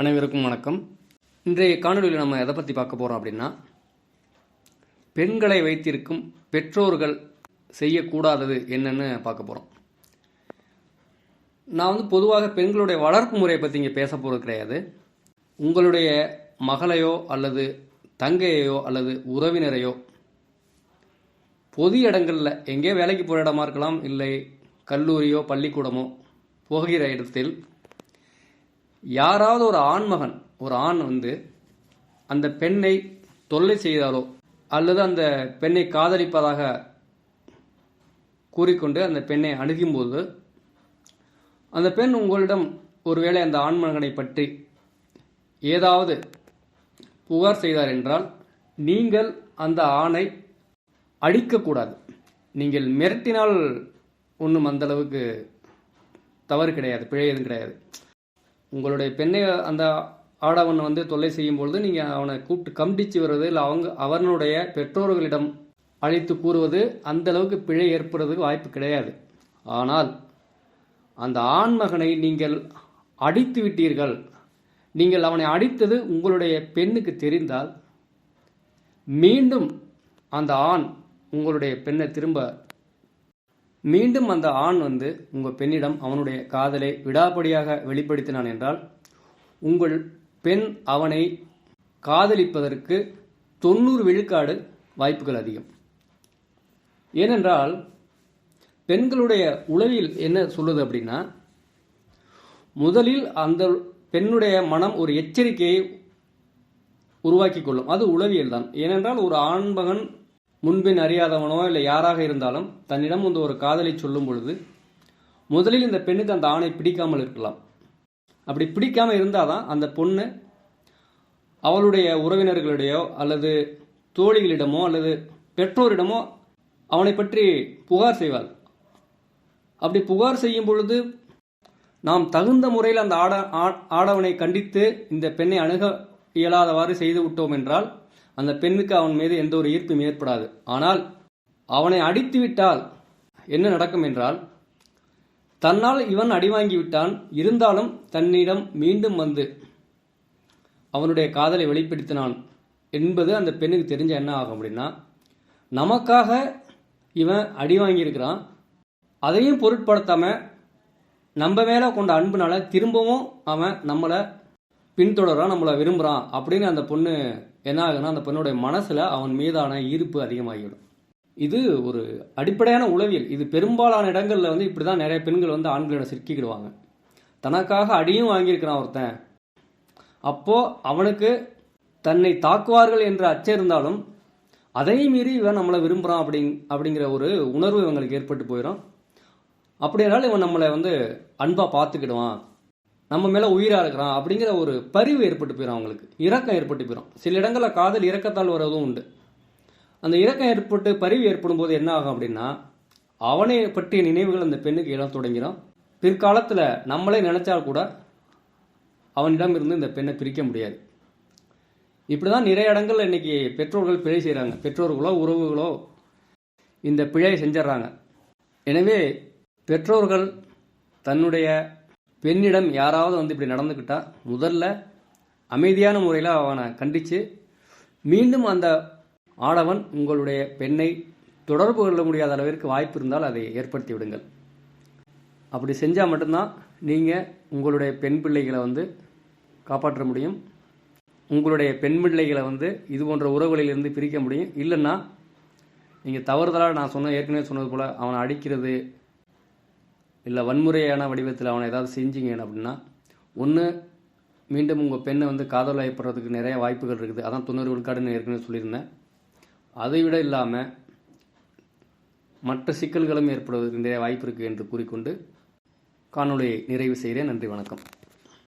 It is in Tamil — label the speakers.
Speaker 1: அனைவருக்கும் வணக்கம். இன்றைய காணொலியில் நம்ம எதை பற்றி பார்க்க போகிறோம் அப்படின்னா பெண்களை வைத்திருக்கும் பெற்றோர்கள் செய்யக்கூடாதது என்னன்னு பார்க்க போகிறோம் நான் வந்து பொதுவாக பெண்களுடைய வளர்ப்பு முறையை பற்றி இங்கே பேச போகிறது கிடையாது. உங்களுடைய மகளையோ அல்லது தங்கையையோ அல்லது உறவினரையோ பொது இடங்களில் எங்கேயோ வேலைக்கு போகிற இடமா இருக்கலாம் இல்லை கல்லூரியோ பள்ளிக்கூடமோ போகிற இடத்தில் யாராவது ஒரு ஆண்மகன் ஒரு ஆண் வந்து அந்த பெண்ணை தொல்லை செய்தாலோ அல்லது அந்த பெண்ணை காதலிப்பதாக கூறிக்கொண்டு அந்த பெண்ணை அணுகும்போது அந்த பெண் உங்களிடம் ஒருவேளை அந்த ஆண்மகனை பற்றி ஏதாவது புகார் செய்தார் என்றால் நீங்கள் அந்த ஆணை அடிக்கக்கூடாது நீங்கள் மிரட்டினால் ஒன்றும் அந்த அளவுக்கு தவறு கிடையாது பிழை எதுவும் கிடையாது. உங்களுடைய பெண்ணை அந்த ஆடவன் வந்து தொல்லை செய்யும் பொழுது நீங்கள் அவனை கூப்பிட்டு கம்பிடிச்சு வருவது இல்லை அவங்க அவனுடைய பெற்றோர்களிடம் அழைத்து கூறுவது அந்த அளவுக்கு பிழை ஏற்படுறதுக்கு வாய்ப்பு கிடையாது. ஆனால் அந்த ஆண்மகனை நீங்கள் அடித்து விட்டீர்கள். நீங்கள் அவனை அடித்தது உங்களுடைய பெண்ணுக்கு தெரிந்தால் மீண்டும் அந்த ஆண் உங்களுடைய பெண்ணை திரும்ப மீண்டும் அந்த ஆண் வந்து உங்கள் பெண்ணிடம் அவனுடைய காதலை விடாபடியாக வெளிப்படுத்தினான் என்றால் உங்கள் பெண் அவனை காதலிப்பதற்கு தொண்ணூறு விழுக்காடு வாய்ப்புகள் அதிகம். ஏனென்றால் பெண்களுடைய உளவியல் என்ன சொல்லுது அப்படின்னா முதலில் அந்த பெண்ணுடைய மனம் ஒரு எச்சரிக்கையை உருவாக்கி கொள்ளும். அது உளவியல் தான். ஏனென்றால் ஒரு ஆண்மகன் முன்பின் அறியாதவனோ இல்லை யாராக இருந்தாலும் தன்னிடம் வந்து ஒரு காதலை சொல்லும் பொழுது முதலில் இந்த பெண்ணுக்கு அந்த ஆணை பிடிக்காமல் இருக்கலாம். அப்படி பிடிக்காமல் இருந்தால் தான் அந்த பொண்ணு அவளுடைய உறவினர்களிடையோ அல்லது தோழிகளிடமோ அல்லது பெற்றோரிடமோ அவனை பற்றி புகார் செய்வாள். அப்படி புகார் செய்யும் பொழுது நாம் தகுந்த முறையில் அந்த ஆட ஆடவனை கண்டித்து இந்த பெண்ணை அணுக இயலாதவாறு செய்து விட்டோம் என்றால் அந்த பெண்ணுக்கு அவன் மீது எந்த ஒரு ஈர்ப்பும் ஏற்படாது. ஆனால் அவனை அடித்து விட்டால் என்ன நடக்கும் என்றால் தன்னால் இவன் அடிவாங்கி விட்டான் இருந்தாலும் தன்னிடம் மீண்டும் வந்து அவனுடைய காதலை வெளிப்படுத்தினான் என்பது அந்த பெண்ணுக்கு தெரிஞ்ச என்ன ஆகும் அப்படின்னா நமக்காக இவன் அடி வாங்கியிருக்கிறான் அதையும் பொருட்படுத்தாம நம்ம மேலே கொண்ட அன்புனால திரும்பவும் அவன் நம்மளை பின்தொடரான் நம்மளை விரும்புகிறான் அப்படின்னு அந்த பொண்ணு என்ன ஆகுனா அந்த பெண்ணுடைய மனசில் அவன் மீதான ஈர்ப்பு அதிகமாகிடும் இது ஒரு அடிப்படையான உளவியல். இது பெரும்பாலான இடங்களில் வந்து இப்படி தான் நிறைய பெண்கள் வந்து ஆண்களிடம் சிக்கிக்கிடுவாங்க. தனக்காக அடியும் வாங்கியிருக்கிறான் ஒருத்தன். அப்போது அவனுக்கு தன்னை தாக்குவார்கள் என்ற அச்சம் இருந்தாலும் அதையும் மீறி இவன் நம்மளை விரும்புகிறான் அப்படிங் அப்படிங்கிற ஒரு உணர்வு இவங்களுக்கு ஏற்பட்டு போயிடும் அப்படினாலும் இவன் நம்மளை வந்து அன்பாக பார்த்துக்கிடுவான். நம்ம மேலே உயிராக இருக்கிறான் அப்படிங்கிற ஒரு பரிவு ஏற்பட்டு போயிடும் அவங்களுக்கு. இரக்கம் ஏற்பட்டு போயிடும் சில இடங்களில் காதல் இரக்கத்தால் வரதும் உண்டு. அந்த இரக்கம் ஏற்பட்டு பரிவு ஏற்படும் போது என்ன ஆகும் அப்படின்னா அவனை பற்றிய நினைவுகள் அந்த பெண்ணுக்கு இடம் தொடங்கிடும் பிற்காலத்தில் நம்மளே நினச்சால் கூட அவனிடம் இருந்து இந்த பெண்ணை பிரிக்க முடியாது. இப்படி தான் நிறைய இடங்களில் இன்னைக்கு பெற்றோர்கள் பிழை செய்கிறாங்க பெற்றோர்களோ உறவுகளோ இந்த பிழையை செஞ்சிட்றாங்க. எனவே பெற்றோர்கள் தன்னுடைய பெண்ணிடம் யாராவது வந்து இப்படி நடந்துக்கிட்டால் முதல்ல அமைதியான முறையில் அவனை கண்டித்து மீண்டும் அந்த ஆடவன் உங்களுடைய பெண்ணை தொடர்பு கொள்ள முடியாத அளவிற்கு வாய்ப்பு இருந்தால் அதை ஏற்படுத்தி விடுங்கள். அப்படி செஞ்சால் மட்டும்தான் நீங்கள் உங்களுடைய பெண் பிள்ளைகளை வந்து காப்பாற்ற முடியும். உங்களுடைய பெண் பிள்ளைகளை வந்து இது போன்ற உறவுகளிலிருந்து பிரிக்க முடியும். இல்லைன்னா நீங்கள் தவறுதலாக நான் சொன்ன ஏற்கனவே சொன்னது போல் அவனை அடிக்கிறது இல்லை வன்முறையான வடிவத்தில் அவனை ஏதாவது செஞ்சீங்க அப்படின்னா ஒன்று மீண்டும் உங்கள் பெண்ணை வந்து காதல் வயப்படுறதுக்கு நிறைய வாய்ப்புகள் இருக்குது. அதான் தொண்ணூறு விழுக்காடுன்னு ஏற்கனவே சொல்லியிருந்தேன். அதை விட இல்லாமல் மற்ற சிக்கல்களும் ஏற்படுவதற்கு நிறைய வாய்ப்பு இருக்குது என்று கூறிக்கொண்டு காணொலியை நிறைவு செய்கிறேன். நன்றி வணக்கம்.